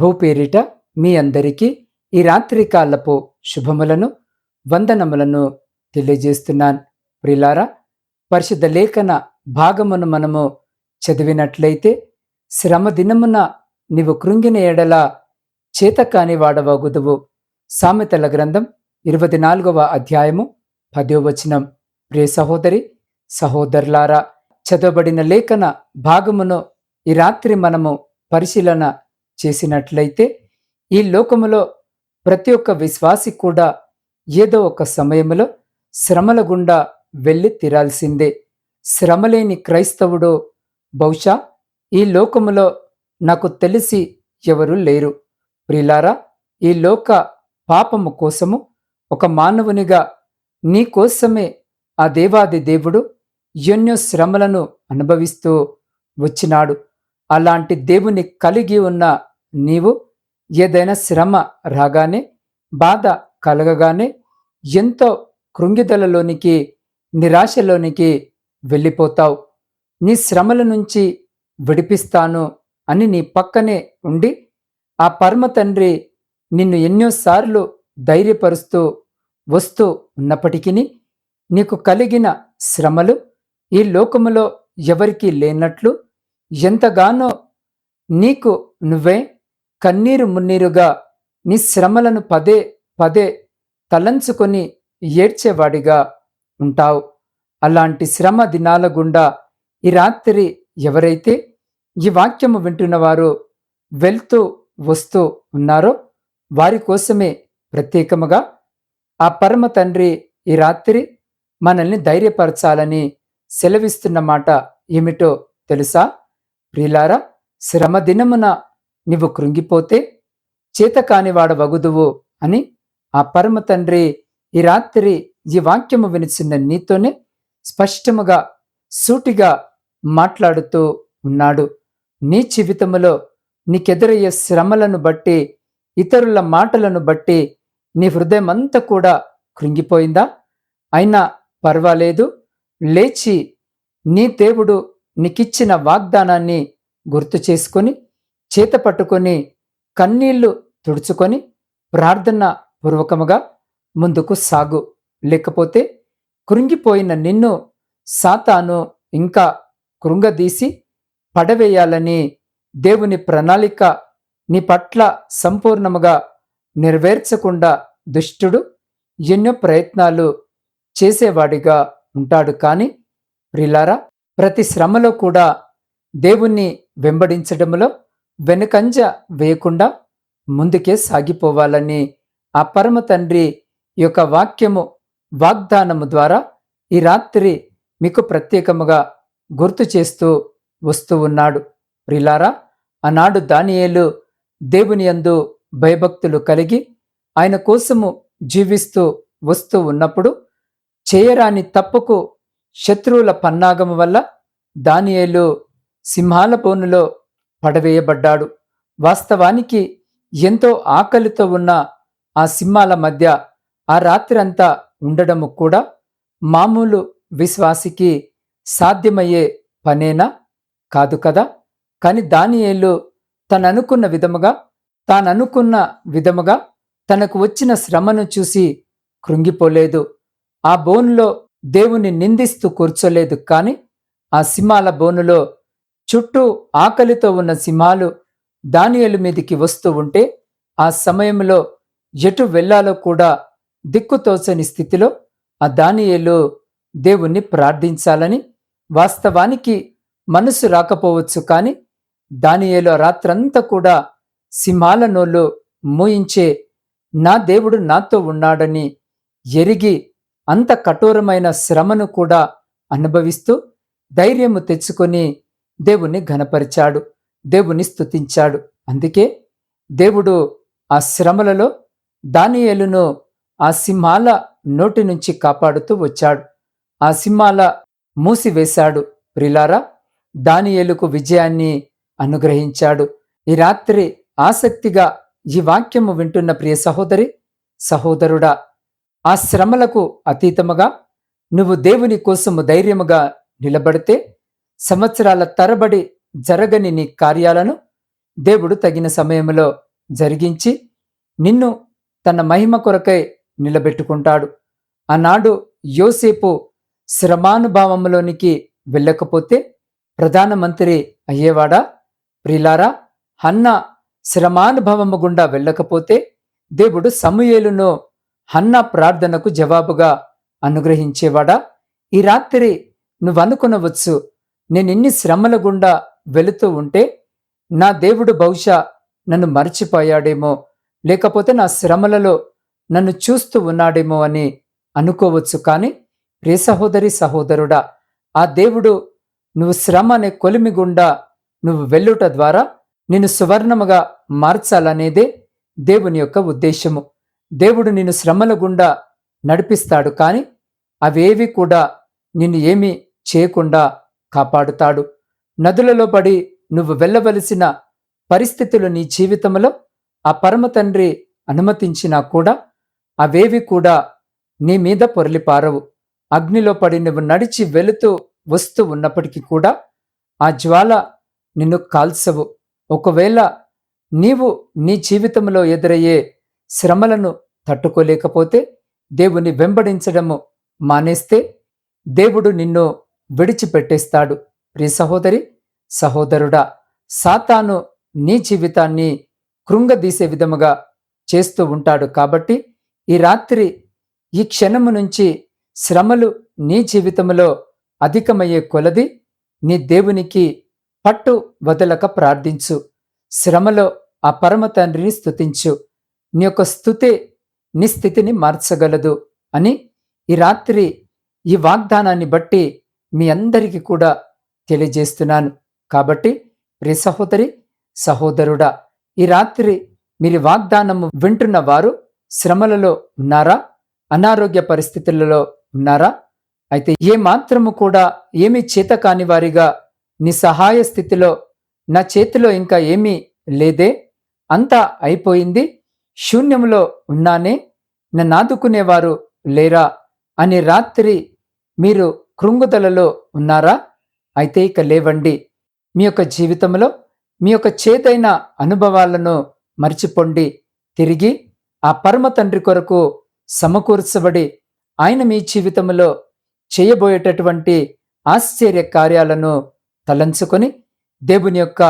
ప్రభు పేరిట మీ అందరికీ ఈ రాత్రి కాలపు శుభములను వందనములను తెలియజేస్తున్నాను. ప్రిలారా పరిశుద్ధ లేఖన భాగమును మనము చదివినట్లయితే శ్రమ దినమున నీవు కృంగిన ఎడల చేత కాని వాడవగుదువు. సామెతల గ్రంథం ఇరవై నాలుగవ అధ్యాయము పదో వచనం. ప్రియ సహోదరి సహోదరులారా చదవబడిన లేఖన భాగమును ఈ రాత్రి మనము పరిశీలన చేసినట్లయితే ఈ లోకములో ప్రతి ఒక్క విశ్వాసి కూడా ఏదో ఒక సమయంలో శ్రమల గుండా వెళ్ళి తీరాల్సిందే. శ్రమలేని క్రైస్తవుడు బహుశా ఈ లోకములో నాకు తెలిసి ఎవరు లేరు. ప్రిలారా ఈ లోక పాపము కోసము ఒక మానవునిగా నీ కోసమే ఆ దేవాది దేవుడు ఎన్నో శ్రమలను అనుభవిస్తూ వచ్చినాడు. అలాంటి దేవుని కలిగి ఉన్న నీవు ఏదైనా శ్రమ రాగానే బాధ కలగగానే ఎంతో కృంగిదలలోనికి నిరాశలోనికి వెళ్ళిపోతావు. నీ శ్రమల నుంచి విడిపిస్తాను అని నీ పక్కనే ఉండి ఆ పరమ తండ్రి నిన్ను ఎన్నోసార్లు ధైర్యపరుస్తూ వస్తూ ఉన్నప్పటికీ నీకు కలిగిన శ్రమలు ఈ లోకములో ఎవరికీ లేనట్లు ఎంతగానో నీకు నువ్వే కన్నీరు మున్నీరుగా నీ శ్రమలను పదే పదే తలంచుకొని ఏడ్చేవాడిగా ఉంటావు. అలాంటి శ్రమ దినాల గుండా ఈ రాత్రి ఎవరైతే ఈ వాక్యము వింటున్నవారు వెళ్తూ వస్తూ ఉన్నారో వారి కోసమే ప్రత్యేకముగా ఆ పరమ తండ్రి ఈ రాత్రి మనల్ని ధైర్యపరచాలని సెలవిస్తున్న మాట ఏమిటో తెలుసా? ప్రియులారా శ్రమ దినమున నీవు కృంగిపోతే చేతకానివాడ వగుదువు అని ఆ పరమ తండ్రి ఈ రాత్రి ఈ వాక్యము వినిచిన నీతోనే స్పష్టముగా సూటిగా మాట్లాడుతూ ఉన్నాడు. నీ జీవితములో నీకెదురయ్యే శ్రమలను బట్టి ఇతరుల మాటలను బట్టి నీ హృదయం అంతా కూడా కృంగిపోయిందా? అయినా పర్వాలేదు. లేచి నీ దేవుడు నీకిచ్చిన వాగ్దానాన్ని గుర్తు చేసుకొని చేత పట్టుకొని కన్నీళ్ళు తుడుచుకొని ప్రార్థన పూర్వకముగా ముందుకు సాగు. లేకపోతే కృంగిపోయిన నిన్ను సాతాను ఇంకా కృంగదీసి పడవేయాలని దేవుని ప్రణాళిక నీ పట్ల సంపూర్ణముగా నెరవేర్చకుండా దుష్టుడు ఎన్నో ప్రయత్నాలు చేసేవాడిగా ఉంటాడు. కానీ ప్రిలారా ప్రతి శ్రమలో కూడా దేవుణ్ణి వెంబడించడంలో వెనుకంజ వేయకుండా ముందుకే సాగిపోవాలని ఆ పరమ తండ్రి యొక్క వాక్యము వాగ్దానము ద్వారా ఈ రాత్రి మీకు ప్రత్యేకముగా గుర్తు చేస్తూ వస్తూ ఉన్నాడు. ప్రిలారా ఆనాడు దానియేలు దేవుని యందు భయభక్తులు కలిగి ఆయన కోసము జీవిస్తూ వస్తూ ఉన్నప్పుడు చేయరాని తప్పుకు శత్రువుల పన్నాగము వల్ల దానియేలు సింహాల పోనులో పడవేయబడ్డాడు. వాస్తవానికి ఎంతో ఆకలితో ఉన్న ఆ సింహాల మధ్య ఆ రాత్రంతా ఉండడము కూడా మామూలు విశ్వాసికి సాధ్యమయ్యే పనేనా? కాదు కదా. కాని దానియేలు తననుకున్న విధముగా తాననుకున్న విధముగా తనకు వచ్చిన శ్రమను చూసి కృంగిపోలేదు. ఆ బోనులో దేవుని నిందిస్తూ కూర్చోలేదు కాని ఆ సింహాల బోనులో చుట్టూ ఆకలితో ఉన్న సింహాలు దానియలు మీదికి వస్తూ ఉంటే ఆ సమయంలో ఎటు వెళ్ళాలో కూడా దిక్కుతోచని స్థితిలో ఆ దానియలు దేవుణ్ణి ప్రార్థించాలని వాస్తవానికి మనసు రాకపోవచ్చు కానీ దానియలో రాత్రంతా కూడా సింహాల నోళ్ళు మూయించే నా దేవుడు నాతో ఉన్నాడని ఎరిగి అంత కఠోరమైన శ్రమను కూడా అనుభవిస్తూ ధైర్యము తెచ్చుకొని దేవుణ్ణి ఘనపరిచాడు దేవుని స్తుతించాడు. అందుకే దేవుడు ఆ శ్రమలలో దానియేలును ఆ సింహాల నోటి నుంచి కాపాడుతూ వచ్చాడు. ఆ సింహాల మూసివేశాడు. ప్రిలారా దానియేలుకు విజయాన్ని అనుగ్రహించాడు. ఈ రాత్రి ఆసక్తిగా ఈ వాక్యము వింటున్న ప్రియ సహోదరి సహోదరుడా ఆ శ్రమలకు అతీతముగా నువ్వు దేవుని కోసము ధైర్యముగా నిలబడితే సంవత్సరాల తరబడి జరగని నీ కార్యాలను దేవుడు తగిన సమయంలో జరిగించి నిన్ను తన మహిమ కొరకై నిలబెట్టుకుంటాడు. ఆనాడు యోసేపు శ్రమానుభావంలోనికి వెళ్ళకపోతే ప్రధానమంత్రి అయ్యేవాడా? ప్రిలారా హన్న శ్రమానుభవము గుండా వెళ్ళకపోతే దేవుడు సమూయేలును హన్న ప్రార్థనకు జవాబుగా అనుగ్రహించేవాడా? ఈ రాత్రి నువ్వనుకునవచ్చు నేను ఎన్ని శ్రమల గుండా వెళుతూ ఉంటే నా దేవుడు బహుశా నన్ను మర్చిపోయాడేమో లేకపోతే నా శ్రమలలో నన్ను చూస్తూ ఉన్నాడేమో అని అనుకోవచ్చు కానీ ప్రియ సహోదరి సహోదరుడా ఆ దేవుడు నువ్వు శ్రమ అనే కొలిమి గుండా నువ్వు వెళ్ళుట ద్వారా నిన్ను సువర్ణముగా మార్చాలనేదే దేవుని యొక్క ఉద్దేశము. దేవుడు నిన్ను శ్రమల గుండా నడిపిస్తాడు కానీ అవేవి కూడా నిన్ను ఏమీ చేయకుండా కాపాడుతాడు. నదులలో పడి నువ్వు వెళ్ళవలసిన పరిస్థితులు నీ జీవితంలో ఆ పరమ తండ్రి అనుమతించినా కూడా అవేవి కూడా నీ మీద పొరలిపారవు. అగ్నిలో పడి నువ్వు నడిచి వెళుతూ వస్తూ ఉన్నప్పటికీ కూడా ఆ జ్వాల నిన్ను కాల్చవు. ఒకవేళ నీవు నీ జీవితంలో ఎదురయ్యే శ్రమలను తట్టుకోలేకపోతే దేవుని వెంబడించడము మానేస్తే దేవుడు నిన్ను విడిచిపెట్టేస్తాడు. ప్రియ సహోదరి సహోదరుడా సాతాను నీ జీవితాన్ని కృంగదీసే విధముగా చేస్తూ ఉంటాడు కాబట్టి ఈ రాత్రి ఈ క్షణము నుంచి శ్రమలు నీ జీవితంలో అధికమయ్యే కొలది నీ దేవునికి పట్టు వదలక ప్రార్థించు. శ్రమలో ఆ పరమ తండ్రిని స్థుతించు నీ యొక్క స్థుతే నీ స్థితిని మార్చగలదు అని ఈ రాత్రి ఈ వాగ్దానాన్ని బట్టి మీ అందరికీ కూడా తెలియజేస్తున్నాను. కాబట్టి ప్రి సహోదరి సహోదరుడా ఈ రాత్రి మీరు వాగ్దానము వింటున్న వారు శ్రమలలో ఉన్నారా? అనారోగ్య పరిస్థితులలో ఉన్నారా? అయితే ఏ మాత్రము కూడా ఏమీ చేత కాని వారిగా నీ సహాయ స్థితిలో నా చేతిలో ఇంకా ఏమీ లేదే? అంతా అయిపోయింది శూన్యంలో ఉన్నానే నన్ను ఆదుకునేవారు లేరా? అని రాత్రి మీరు కృంగుదలలో ఉన్నారా? అయితే ఇక లేవండి. మీ యొక్క జీవితంలో మీ యొక్క చేతైన అనుభవాలను మర్చిపోండి తిరిగి ఆ పరమ తండ్రి కొరకు సమకూర్చబడి ఆయన మీ జీవితంలో చేయబోయేటటువంటి ఆశ్చర్య కార్యాలను తలంచుకొని దేవుని యొక్క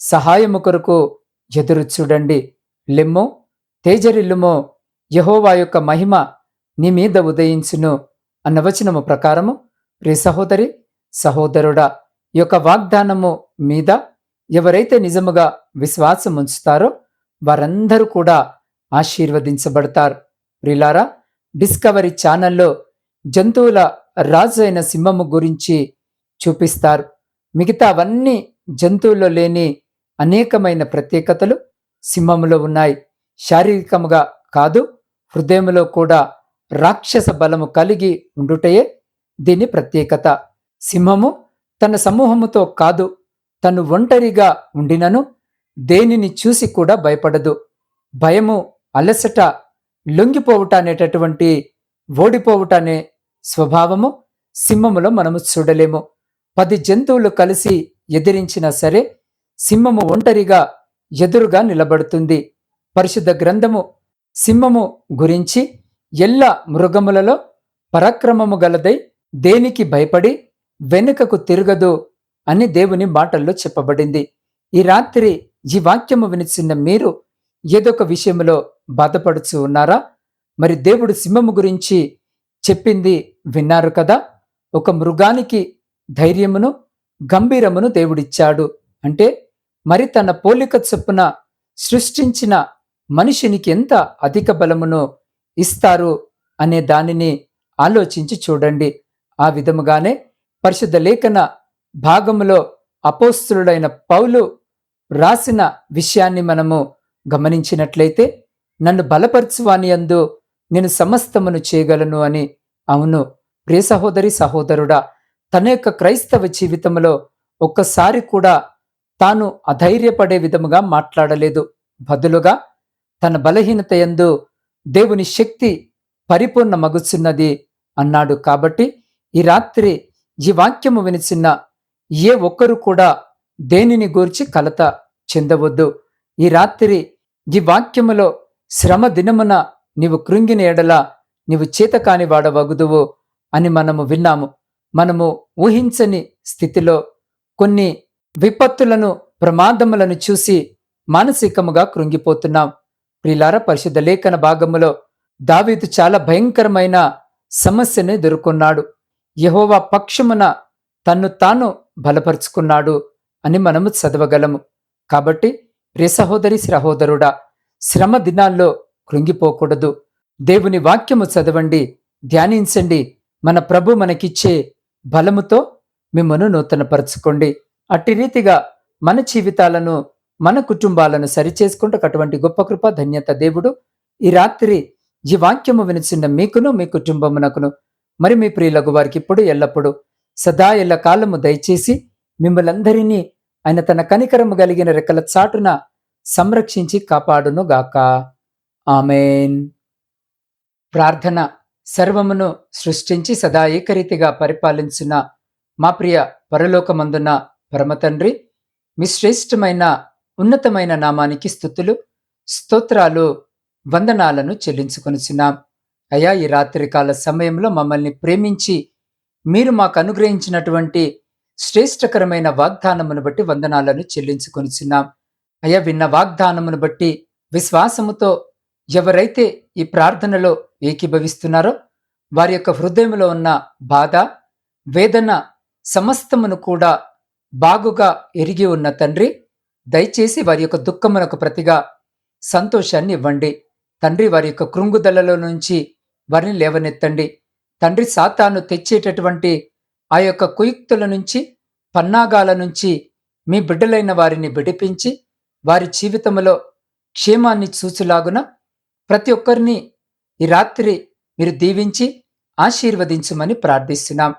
సహాయము కొరకు ఎదురు చూడండి. లిమ్ము తేజరిల్లుమో యహోవా యొక్క మహిమ నీ మీద ఉదయించును అన్న వచనము ప్రకారము ప్రి సహోదరి సహోదరుడా యొక్క వాగ్దానము మీద ఎవరైతే నిజముగా విశ్వాసం ఉంచుతారో వారందరూ కూడా ఆశీర్వదించబడతారు. ప్రిలారా డిస్కవరీ ఛానల్లో జంతువుల రాజు అయిన సింహము గురించి చూపిస్తారు. మిగతా అవన్నీ జంతువుల్లో లేని అనేకమైన ప్రత్యేకతలు సింహములో ఉన్నాయి. శారీరకముగా కాదు హృదయంలో కూడా రాక్షస బలము కలిగి ఉండుటయే దీని ప్రత్యేకత. సింహము తన సమూహముతో కాదు తను ఒంటరిగా ఉండినను దేనిని చూసి కూడా భయపడదు. భయము అలసట లొంగిపోవుట అనేటటువంటి ఓడిపోవుట అనే స్వభావము సింహములో మనము చూడలేము. పది జంతువులు కలిసి ఎదిరించినా సరే సింహము ఒంటరిగా ఎదురుగా నిలబడుతుంది. పరిశుద్ధ గ్రంథము సింహము గురించి ఎల్ల మృగములలో పరాక్రమము గలదై దేనికి భయపడి వెనుకకు తిరగదు అని దేవుని మాటల్లో చెప్పబడింది. ఈ రాత్రి ఈ వాక్యము వినిచిన్న మీరు ఏదొక విషయంలో బాధపడుచు ఉన్నారా? మరి దేవుడు సింహము గురించి చెప్పింది విన్నారు కదా? ఒక మృగానికి ధైర్యమును గంభీరమును దేవుడిచ్చాడు. అంటే మరి తన పోలిక చొప్పున సృష్టించిన మనిషినికి ఎంత అధిక బలమును ఇస్తారు అనే దానిని ఆలోచించి చూడండి. ఆ విధముగానే పరిశుద్ధ లేఖన భాగములో అపోస్తులుడైన పౌలు రాసిన విషయాన్ని మనము గమనించినట్లయితే నన్ను బలపరచువాని అందు నేను సమస్తమును చేయగలను అని అవును. ప్రియ సహోదరి సహోదరుడా తన యొక్క క్రైస్తవ జీవితంలో ఒక్కసారి కూడా తాను అధైర్యపడే విధముగా మాట్లాడలేదు. బదులుగా తన బలహీనత ఎందు దేవుని శక్తి పరిపూర్ణ మగుచున్నది అన్నాడు. కాబట్టి ఈ రాత్రి ఈ వాక్యము వినిచిన ఏ ఒక్కరు కూడా దేనిని గూర్చి కలత చెందవద్దు. ఈ రాత్రి ఈ వాక్యములో శ్రమ దినమున నీవు కృంగిన ఎడల నీవు చేతకాని వాడవగుదువు అని మనము విన్నాము. మనము ఊహించని స్థితిలో కొన్ని విపత్తులను ప్రమాదములను చూసి మానసికముగా కృంగిపోతున్నాం. ప్రిలార పరిశుద్ధ లేఖన భాగములో దావీదు చాలా భయంకరమైన సమస్యను ఎదుర్కొన్నాడు. యహోవా పక్షమున తన్ను తాను బలపరుచుకున్నాడు అని మనము చదవగలము. కాబట్టి ప్రియ సహోదరి సహోదరుడా శ్రమ దినాల్లో కృంగిపోకూడదు. దేవుని వాక్యము చదవండి ధ్యానించండి. మన ప్రభు మనకిచ్చే బలముతో మిమ్మను నూతనపరచుకోండి. అట్టి రీతిగా మన జీవితాలను మన కుటుంబాలను సరిచేసుకుంటూ అటువంటి గొప్ప కృప ధన్యత దేవుడు ఈ రాత్రి ఈ వాక్యము వినిచిన మీకును మీ కుటుంబమునకును మరి మీ ప్రియులకు వారికి ఇప్పుడు ఎల్లప్పుడూ సదా ఎల్ల కాలము దయచేసి మిమ్మలందరినీ ఆయన తన కనికరము కలిగిన రెక్కల చాటున సంరక్షించి కాపాడును గాక ఆమెన్. ప్రార్థన సర్వమును సృష్టించి సదా ఏకరీతిగా పరిపాలించిన మా ప్రియ పరలోకమందున్న పరమతండ్రి మీ శ్రేష్టమైన ఉన్నతమైన నామానికి స్థుతులు స్తోత్రాలు వందనాలను చెల్లించుకొనిచున్నాం. అయ్యా ఈ రాత్రికాల సమయంలో మమ్మల్ని ప్రేమించి మీరు మాకు అనుగ్రహించినటువంటి శ్రేష్టకరమైన వాగ్దానమును బట్టి వందనాలను చెల్లించుకొనిచున్నాం అయ్యా విన్న వాగ్దానమును బట్టి విశ్వాసముతో ఎవరైతే ఈ ప్రార్థనలో ఏకీభవిస్తున్నారో వారి యొక్క హృదయంలో ఉన్న బాధ వేదన సమస్తమును కూడా బాగుగా ఎరిగి ఉన్న తండ్రి దయచేసి వారి యొక్క దుఃఖమునకు ప్రతిగా సంతోషాన్ని ఇవ్వండి. తండ్రి వారి యొక్క కృంగుదలలో నుంచి వారిని లేవనెత్తండి. తండ్రి సాతాను తెచ్చేటటువంటి ఆ యొక్క కుయుక్తుల నుంచి పన్నాగాల నుంచి మీ బిడ్డలైన వారిని విడిపించి వారి జీవితంలో క్షేమాన్ని చూచులాగున ప్రతి ఒక్కరిని ఈ రాత్రి మీరు దీవించి ఆశీర్వదించమని ప్రార్థిస్తున్నాం.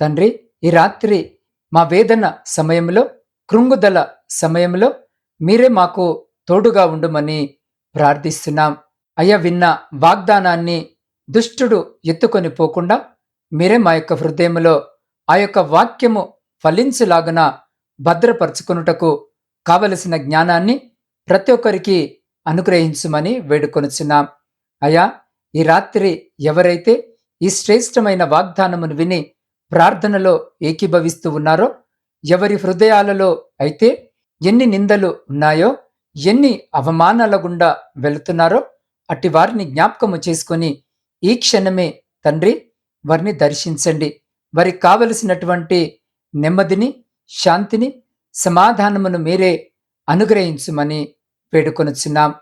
తండ్రి ఈ రాత్రి మా వేదన సమయంలో కృంగుదల సమయంలో మీరే మాకు తోడుగా ఉండమని ప్రార్థిస్తున్నాం. అయ్యా విన్న వాగ్దానాన్ని దుష్టుడు ఎత్తుకొని పోకుండా మీరే మా యొక్క హృదయంలో ఆ యొక్క వాక్యము ఫలించులాగున భద్రపరుచుకున్నటకు కావలసిన జ్ఞానాన్ని ప్రతి ఒక్కరికి అనుగ్రహించమని వేడుకొనుచున్నాం. అయా ఈ రాత్రి ఎవరైతే ఈ శ్రేష్టమైన వాగ్దానమును విని ప్రార్థనలో ఏకీభవిస్తూ ఉన్నారో ఎవరి హృదయాలలో అయితే ఎన్ని నిందలు ఉన్నాయో ఎన్ని అవమానాల గుండా వెళుతున్నారో అట్టి వారిని జ్ఞాపకము చేసుకొని ఈ క్షణమే తండ్రి వారిని దర్శించండి. వారికి కావలసినటువంటి నెమ్మదిని శాంతిని సమాధానమును మీరే అనుగ్రహించమని వేడుకొనుచున్నాం.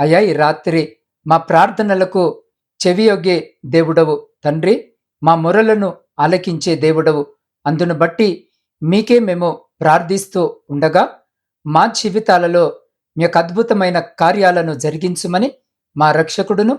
అయ్యా ఈ రాత్రి మా ప్రార్థనలకు చెవియొగ్గే దేవుడవు. తండ్రి మా మొరలను ఆలకించే దేవుడవు. అందును బట్టి మీకే మేము ప్రార్థిస్తూ ఉండగా మా జీవితాలలో మీ యొక్క అద్భుతమైన కార్యాలను జరిగించుమని మా రక్షకుడును